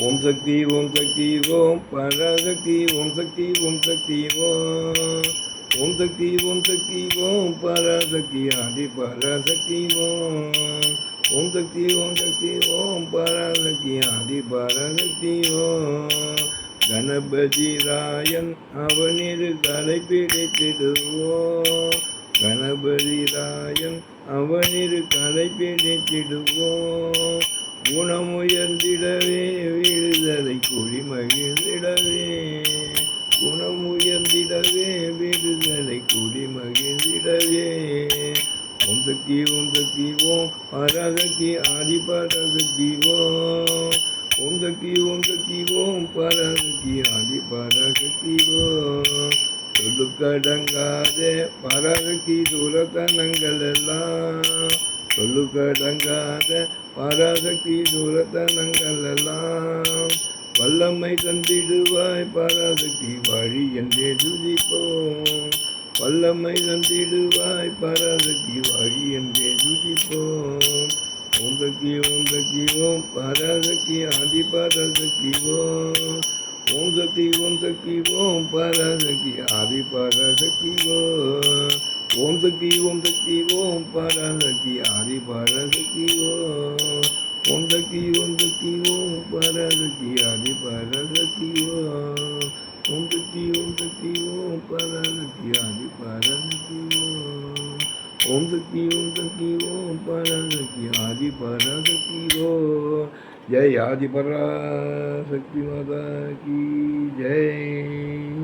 ஓம் சக்தி ஓம் சக்தி ஓம் பராசக்தி ஓம் சக்தி ஓம் சக்தி ஓம். ஓம் சக்தி ஓம் சக்தி ஓம் பராசக்தி ஆதி பராசக்தி ஓம். ஓம் சக்தி ஓம் சக்தி ஓம் பராசக்தி ஆதி பராசக்தி ஓம். கணபதி ராயன் அவனிரு கலை பிடித்திடுவோம். கணபதி ராயன் அவனிரு கலை பிடித்திடுவோம். குணமுயர்ந்திடவே மகிழ்ந்திடவே ஓம் சக்தி ஓம் சக்தி ஓம் பராசக்தி ஆதிபராசக்தி ஓம். ஓம் சக்தி ஓம் சக்தி ஓம் பராசக்தி ஆதிபராசக்தி ஓம். சொல்லுக்கடங்காத பராசக்தி சூரத்தனங்கள் எல்லாம் சொல்லுக்கடங்காத பராசக்தி சூரத்தனங்கள் எல்லாம் வல்லமை தந்திடுவாய் பராசக்தி வழி என்றே துதி வல்லமை தந்திடுவாய் பராசக்தி வழி என்றே துதிப்போம். ஓம் சக்தி ஓம் சக்தி ஓம் பராசக்தி ஆதி பராசக்தி ஓம். ஓம் சக்தி ஓம் சக்தி ஓம் பராசக்தி ஆதி பராசக்தி ஓம். ஓம் சக்தி ஓம் சக்தி ஓம் பராசக்தி ஆதி பராசக்தி ஓம். ஓம் சக்தி ஓம் சக்தி ஓம் பராசக்தி ஆதி பராசக்தி ஓம். ஆதி பராசக்தி ஓம் ஓம் சக்தி ஓம் சக்தி ஓம் பராசக்தி ஆதி பராசக்தி ஓம் ஜெய் ஆதி பராசக்தி மாதா கி ஜெய்